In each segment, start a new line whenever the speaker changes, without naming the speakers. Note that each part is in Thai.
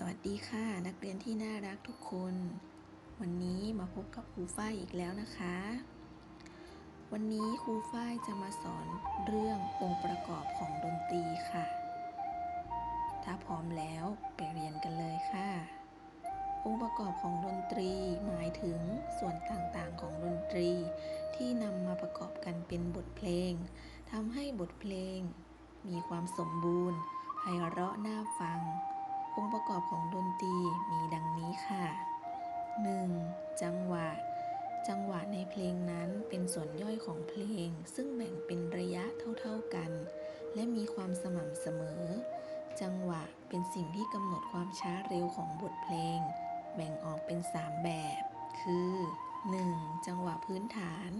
สวัสดีค่ะ นักเรียนที่น่ารักทุกคน วันนี้มาพบกับครูฝ้ายอีกแล้วนะคะ วันนี้ครูฝ้ายจะมาสอนเรื่ององค์ประกอบของดนตรีค่ะ ถ้าพร้อมแล้วไปเรียนกันเลยค่ะ องค์ประกอบของดนตรีหมายถึงส่วนต่างๆของดนตรี ที่นำมาประกอบกันเป็นบทเพลงทำให้บทเพลง มีความสมบูรณ์ไพเราะน่าฟัง องค์ประกอบของดนตรีมีดังนี้ค่ะ 1. จังหวะ จังหวะในเพลงนั้นเป็นส่วนย่อยของเพลง ซึ่งแบ่งเป็นระยะเท่าๆกัน และมีความสม่ำเสมอ จังหวะเป็นสิ่งที่กำหนดความช้าเร็วของบทเพลง แบ่งออกเป็น 3 แบบ คือ 1. จังหวะพื้นฐาน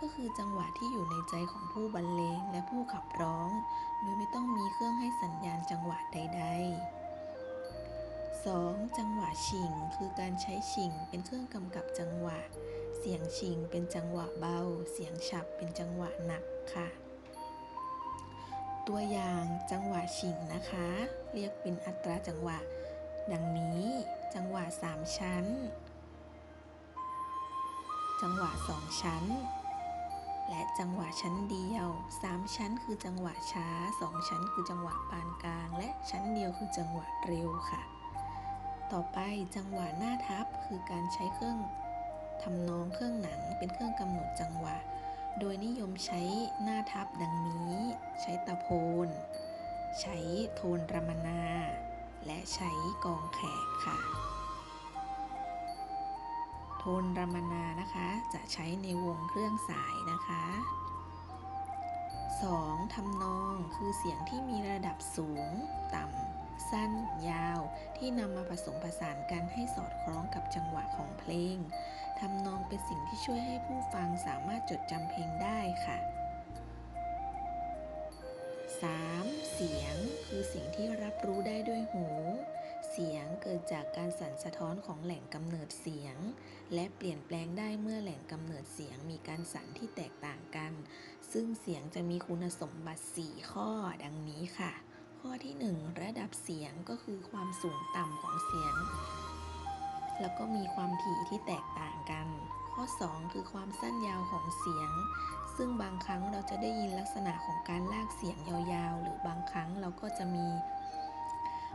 ก็คือจังหวะที่อยู่ในใจของผู้บรรเลงและผู้ขับร้อง โดยไม่ต้องมีเครื่องให้สัญญาณจังหวะใด ๆ 2. จังหวะชิง คือการใช้ชิงเป็นเครื่องกำกับจังหวะ เสียงชิงเป็นจังหวะเบา เสียงฉับเป็นจังหวะหนักค่ะ ตัวอย่างจังหวะชิงนะคะ เรียกเป็นอัตราจังหวะ ดังนี้ จังหวะ 3 ชั้น จังหวะ 2 ชั้น และจังหวะชั้นเดียว 3 ชั้นคือจังหวะช้า 2 ชั้นคือจังหวะปานกลาง และชั้นเดียวคือจังหวะเร็วค่ะ ต่อไปจังหวะหน้าทับคือการใช้เครื่องทำนองเครื่องหนังเป็นเครื่องกำหนดจังหวะ โดยนิยมใช้หน้าทับดังนี้ ใช้ตะโพน ใช้โทนรมนา และใช้กองแขกค่ะ โทนรมนานะคะ จะใช้ในวงเครื่องสายนะคะ 2. ทำนองคือเสียงที่มีระดับสูงต่ำ สั้น ยาว ที่นำมาผสมผสานกันให้สอดคล้องกับจังหวะของเพลงทำนองเป็นสิ่งที่ช่วยให้ผู้ฟังสามารถจดจำเพลงได้ค่ะ 3. เสียงคือสิ่งที่รับรู้ได้ด้วยหู เสียงเกิดจากการสั่นสะท้อนของแหล่งกำเนิดเสียง และเปลี่ยนแปลงได้เมื่อแหล่งกำเนิดเสียงมีการสั่นที่แตกต่างกัน ซึ่งเสียงจะมีคุณสมบัติ 4 ข้อดังนี้ค่ะ ข้อที่ 1 ระดับเสียงก็คือความสูงต่ำของเสียง แล้วก็มีความถี่ที่แตกต่างกัน ข้อ 2 คือความสั้นยาวของเสียง ซึ่งบางครั้งเราจะได้ยินลักษณะของการลากเสียงยาวๆ หรือบางครั้งเราก็จะมี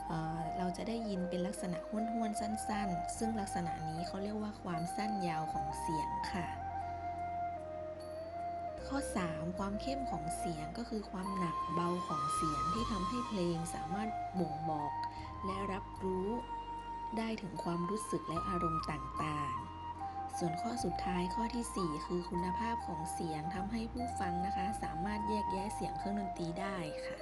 เอ่อเราจะได้ยินเป็นลักษณะห้วนๆ สั้น ๆ ซึ่งลักษณะนี้เขาเรียกว่าความสั้นยาวของเสียงค่ะ ข้อ 3 ความเข้มของเสียงก็คือความหนักเบาของเสียงที่ทำให้เพลงสามารถบ่งบอก และรับรู้ได้ถึงความรู้สึกและอารมณ์ต่างๆ ส่วนข้อสุดท้ายข้อทีสี่ 4 คือคุณภาพของเสียงทำให้ผู้ฟังนะคะ สามารถแยกแยะเสียงเครื่องดนตรีได้ค่ะ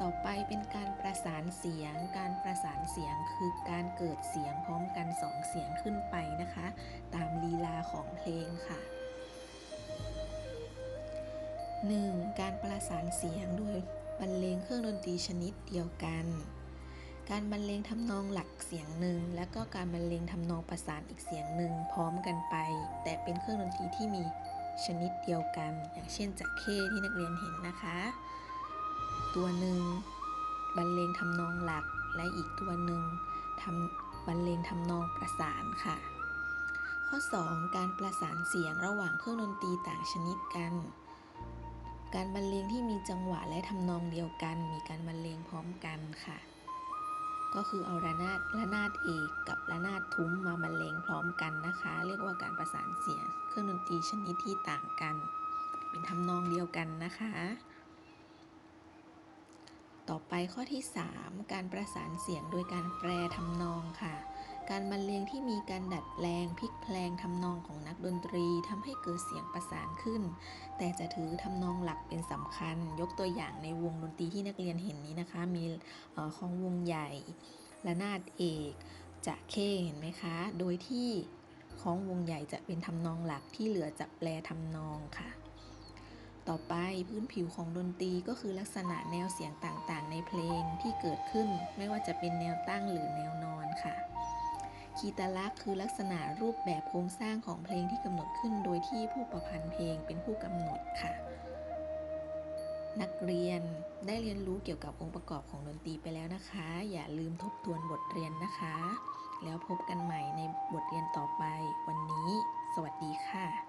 ต่อไปเป็นการประสานเสียง การประสานเสียงคือการเกิดเสียงพร้อมกันสองเสียงขึ้นไปนะคะ ตามลีลาของเพลงค่ะ 1. การประสานเสียงโดยบรรเลงเครื่องดนตรีชนิดเดียวกัน การบรรเลงทำนองหลักเสียงหนึ่ง และก็การบรรเลงทำนองประสานอีกเสียงหนึ่งพร้อมกันไป แต่เป็นเครื่องดนตรีที่มีชนิดเดียวกัน อย่างเช่นจะเข้ที่นักเรียนเห็นนะคะ ตัวหนึ่งบรรเลงทำนองหลักและอีกตัวหนึ่งทำบรรเลงทำนองประสานค่ะ ข้อ 2 การประสานเสียงระหว่างเครื่องดนตรีต่างชนิดกัน การบรรเลงที่มีจังหวะและทำนองเดียวกัน มีการบรรเลงพร้อมกันค่ะ ก็คือเอาระนาดระนาดเอกกับระนาดทุ้มมาบรรเลงพร้อมกันนะคะ เรียกว่าการประสานเสียง เครื่องดนตรีชนิดที่ต่างกัน เป็นทำนองเดียวกันนะคะ ต่อไปข้อที่ 3 การประสานเสียงโดยการแปรทำนองค่ะ การบรรเลงที่มีการดัดแปลงพลิกแพลงทำนองของนักดนตรีทำให้เกิดเสียงประสานขึ้น แต่จะถือทำนองหลักเป็นสำคัญ ยกตัวอย่างในวงดนตรีที่นักเรียนเห็นนี้นะคะ มีออของวงใหญ่ระนาดเอกจะเข้เห็นไหมคะ โดยที่ของวงใหญ่จะเป็นทำนองหลักที่เหลือจะแปลทำนองค่ะ ต่อไปพื้นผิวของดนตรีก็คือลักษณะแนวเสียงต่างๆ ในเพลงที่เกิดขึ้น ไม่ว่าจะเป็นแนวตั้งหรือแนวนอนค่ะ คีตลักษณ์คือลักษณะรูปแบบโครงสร้างของเพลงที่กำหนดขึ้นโดยที่ผู้ประพันธ์เพลงเป็นผู้กำหนดค่ะ นักเรียนได้เรียนรู้เกี่ยวกับองค์ประกอบของดนตรีไปแล้วนะคะ อย่าลืมทบทวนบทเรียนนะคะ แล้วพบกันใหม่ในบทเรียนต่อไปวันนี้ สวัสดีค่ะ